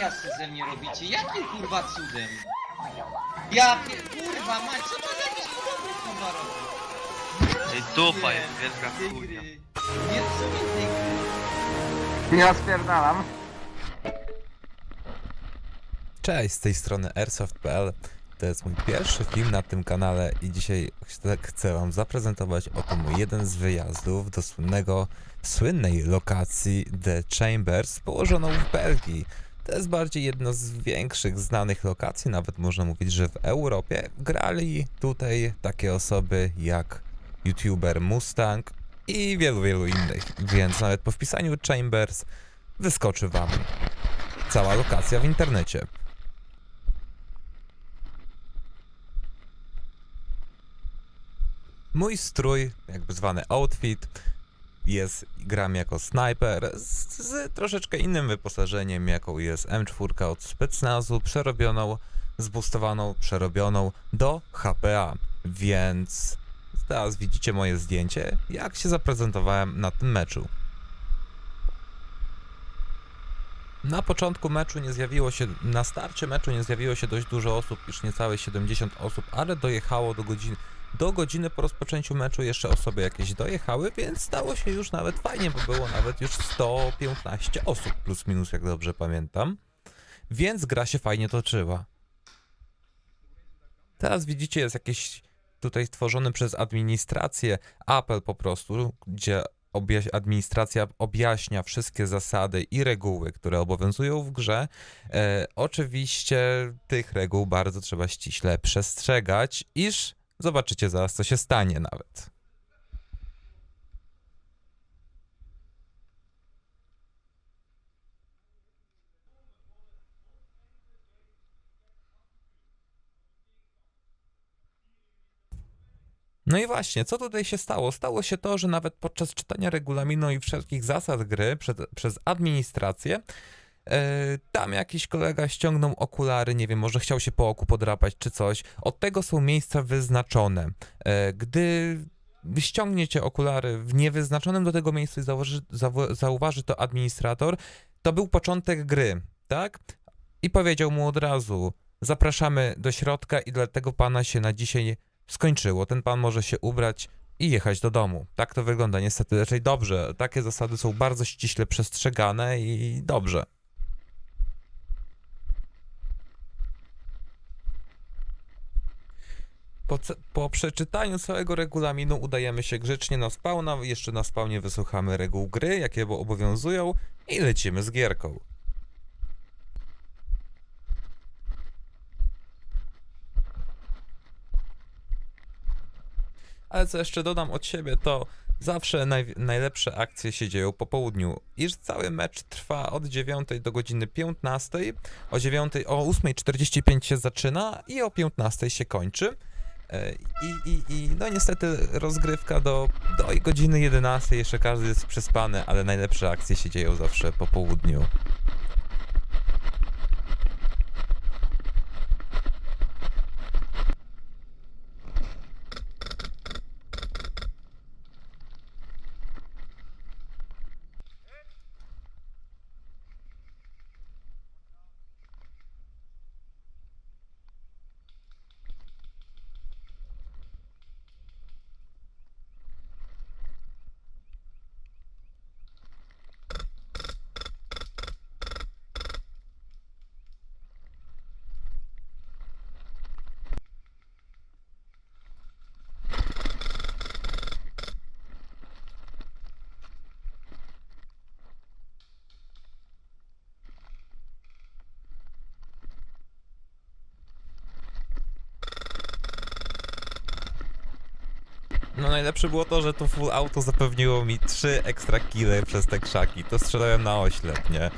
Zajazdy ze mnie robicie, jakim kurwa cudem? Ja pier... kurwa mać, co to za jakiś kurwa kurwa robi? Ej, dupa jest Nie, wielka gry. Nie rozumiem tej. Ja spierdalam. Cześć, z tej strony airsoft.pl. To jest mój pierwszy film na tym kanale i dzisiaj ch- chcę wam zaprezentować oto mój jeden z wyjazdów do słynnego, słynnej lokacji The Chambers położoną w Belgii. To jest bardziej jedno z większych znanych lokacji, nawet można mówić, że w Europie grali tutaj takie osoby jak youtuber Mustang i wielu, wielu innych, więc nawet po wpisaniu Chambers wyskoczy wam cała lokacja w internecie. Mój strój, jakby zwany outfit, jest, gram jako sniper z, z troszeczkę innym wyposażeniem, jaką jest M4 od specnazu, przerobioną, zbustowaną, przerobioną do HPA, więc teraz widzicie moje zdjęcie, jak się zaprezentowałem na tym meczu. Na początku meczu nie zjawiło się, na starcie meczu nie zjawiło się dość dużo osób, już niecałe 70 osób, ale dojechało do godziny, do godziny po rozpoczęciu meczu jeszcze osoby jakieś dojechały, więc stało się już nawet fajnie, bo było nawet już 115 osób plus minus, jak dobrze pamiętam. Więc gra się fajnie toczyła. Teraz widzicie, jest jakiś tutaj tworzony przez administrację apel po prostu, gdzie objaś- administracja objaśnia wszystkie zasady i reguły, które obowiązują w grze. E, oczywiście tych reguł bardzo trzeba ściśle przestrzegać, iż zobaczycie zaraz, co się stanie nawet. No i właśnie, co tutaj się stało? Stało się to, że nawet podczas czytania regulaminu i wszelkich zasad gry przez administrację, tam jakiś kolega ściągnął okulary, nie wiem, może chciał się po oku podrapać czy coś. Od tego są miejsca wyznaczone. E, gdy ściągniecie okulary w niewyznaczonym do tego miejscu i zauważy, zau- zauważy to administrator, to był początek gry, tak? I powiedział mu od razu, zapraszamy do środka i dlatego pana się na dzisiaj skończyło. Ten pan może się ubrać i jechać do domu. Tak to wygląda niestety raczej dobrze. Takie zasady są bardzo ściśle przestrzegane i dobrze. Po, po przeczytaniu całego regulaminu udajemy się grzecznie na spawna, jeszcze na spawnie wysłuchamy reguł gry, jakie obowiązują i lecimy z gierką. Ale co jeszcze dodam od siebie, to zawsze naj, najlepsze akcje się dzieją po południu, iż cały mecz trwa od 9 do godziny 15, o 9, o 8.45 się zaczyna i o 15 się kończy. I, i, I no niestety rozgrywka do, do godziny 11, jeszcze każdy jest przespany, ale najlepsze akcje się dzieją zawsze po południu. No najlepsze było to, że to full auto zapewniło mi trzy ekstra kile przez te krzaki. To strzelałem na oślep, nie?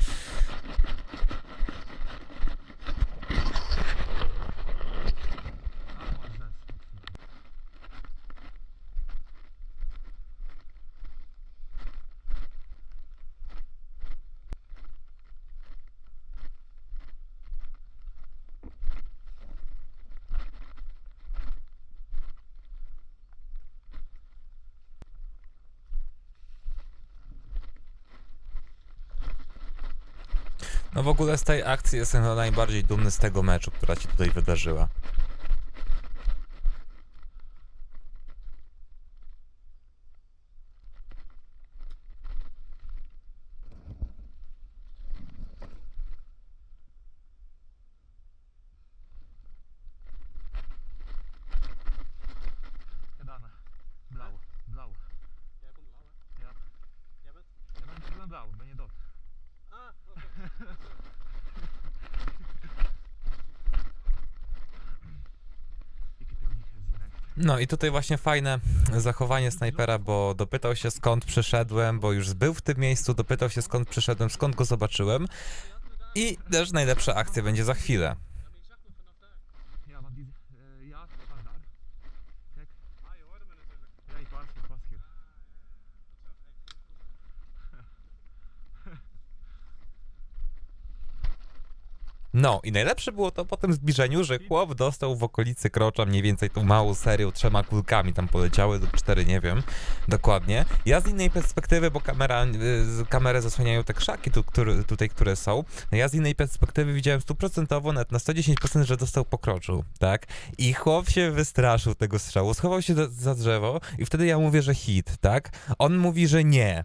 No w ogóle z tej akcji jestem najbardziej dumny z tego meczu, która się tutaj wydarzyła. No i tutaj właśnie fajne zachowanie snajpera, bo dopytał się skąd przyszedłem, bo już był w tym miejscu, dopytał się skąd przyszedłem, skąd go zobaczyłem. I też najlepsza akcja będzie za chwilę. No i najlepsze było to po tym zbliżeniu, że chłop dostał w okolicy krocza mniej więcej tą małą serią, trzema kulkami tam poleciały, cztery, nie wiem dokładnie. Ja z innej perspektywy, bo kamera, y, kamerę zasłaniają te krzaki tu, które, tutaj, które są, no ja z innej perspektywy widziałem stuprocentowo, nawet na 110%, że dostał po kroczu, tak? I chłop się wystraszył tego strzału, schował się za, za drzewo i wtedy ja mówię, że hit, tak? On mówi, że nie.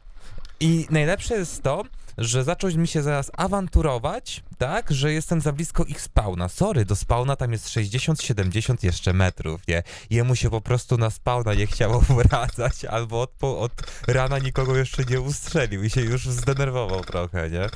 I najlepsze jest to, że zaczął mi się zaraz awanturować, tak, że jestem za blisko ich spawna. Sorry, do spawna tam jest 60-70 jeszcze metrów, nie? Jemu się po prostu na spawna nie chciało wracać, albo od, od rana nikogo jeszcze nie ustrzelił i się już zdenerwował trochę, nie?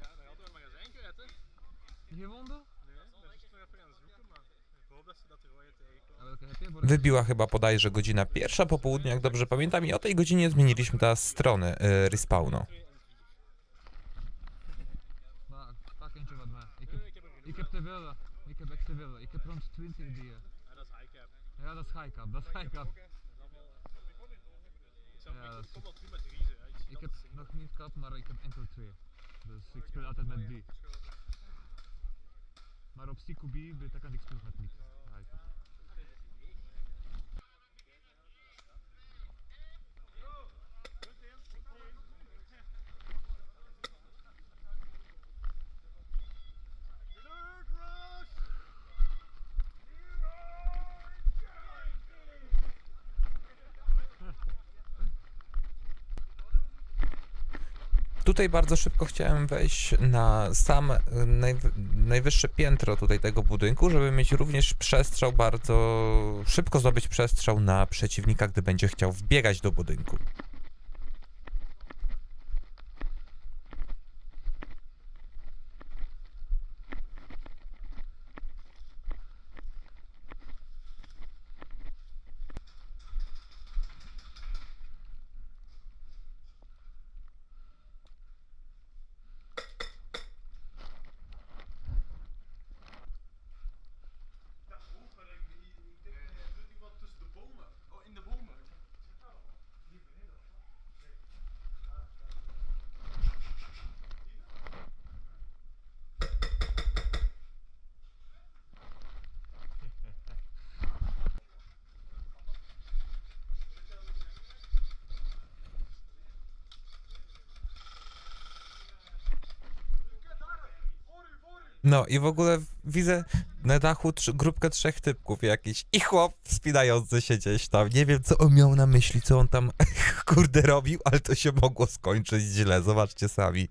Ja, dan hadden we een magazijn kwijt, hè? Gevonden? Nee, ben juist nog even gaan zoeken, maar? Borg? Wybiła chyba bodajże godzina pierwsza po południu, jak dobrze pamiętam, i o tej godzinie zmieniliśmy teraz strony y, respawnu. Maar pak eentje wat mij. Ik heb, ik heb te veel. eh. Ik heb echt te veel. Ik heb rond 20 die. eh. Ja, dat is high cap. Ja, dat is high cap. Dat is high cap. Ja, dat is-. Ik, heb nog niet maar ik heb enkel twee. 6 spelat met die. Maar op 10 kubi ben je kan. Tutaj bardzo szybko chciałem wejść na sam najwy- najwyższe piętro tutaj tego budynku, żeby mieć również przestrzał bardzo szybko zdobyć przestrzał na przeciwnika, gdy będzie chciał wbiegać do budynku. No i w ogóle widzę na dachu trzy, grupkę trzech typków jakiś i chłop wspinający się gdzieś tam. Nie wiem, co on miał na myśli, co on tam kurde robił, ale to się mogło skończyć źle, zobaczcie sami.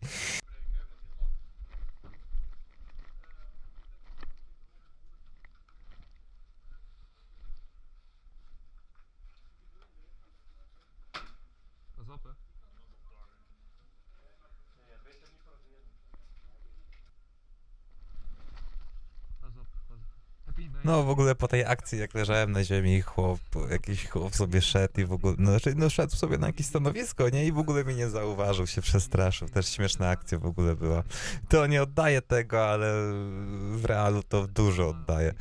No w ogóle po tej akcji, jak leżałem na ziemi, chłop, jakiś chłop sobie szedł i w ogóle, no, znaczy, no szedł sobie na jakieś stanowisko, nie? I w ogóle mnie nie zauważył, się przestraszył. Też śmieszna akcja w ogóle była. To nie oddaje tego, ale w realu to dużo oddaje.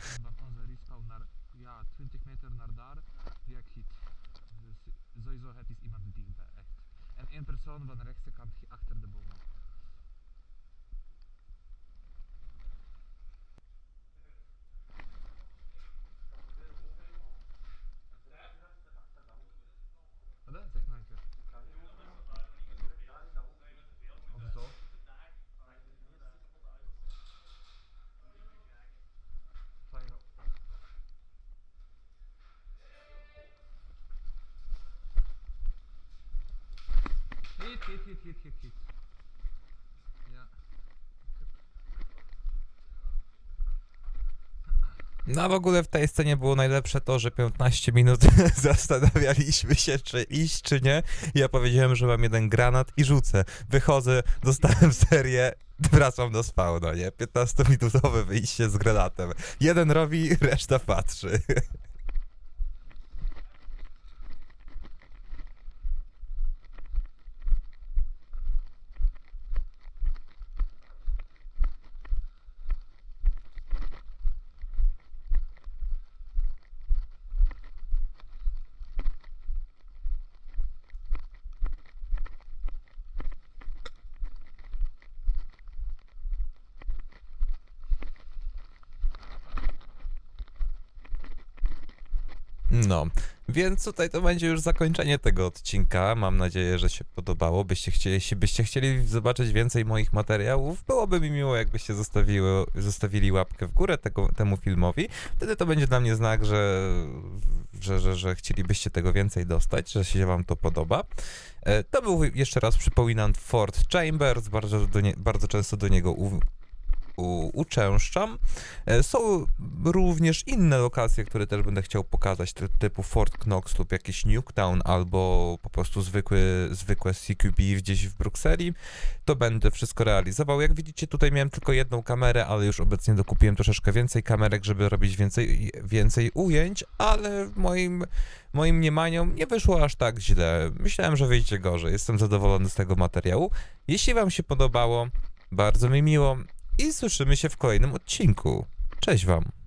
Hit, hit, hit, hit, hit, hit. No a w ogóle w tej scenie było najlepsze to, że 15 minut zastanawialiśmy się, czy iść, czy nie. Ja powiedziałem, że mam jeden granat i rzucę. Wychodzę, dostałem serię, wracam do spawna, nie? 15-minutowe wyjście z granatem. Jeden robi, reszta patrzy. No, więc tutaj to będzie już zakończenie tego odcinka. Mam nadzieję, że się podobało. Byście chcieli, jeśli byście chcieli zobaczyć więcej moich materiałów, byłoby mi miło, jakbyście zostawiły, zostawili łapkę w górę tego, temu filmowi. Wtedy to będzie dla mnie znak, że, że, że, że chcielibyście tego więcej dostać, że się wam to podoba. E, To był jeszcze raz, przypominam, Fort Chambers. Bardzo, do nie, bardzo często do niego uczęszczam. E, Są również inne lokacje, które też będę chciał pokazać, ty- typu Fort Knox lub jakiś Nuketown, albo po prostu zwykły, zwykłe CQB gdzieś w Brukseli. To będę wszystko realizował. Jak widzicie, tutaj miałem tylko jedną kamerę, ale już obecnie dokupiłem troszeczkę więcej kamerek, żeby robić więcej, więcej ujęć, ale moim, moim mniemaniom nie wyszło aż tak źle. Myślałem, że wyjdzie gorzej. Jestem zadowolony z tego materiału. Jeśli wam się podobało, bardzo mi miło i słyszymy się w kolejnym odcinku. Cześć wam.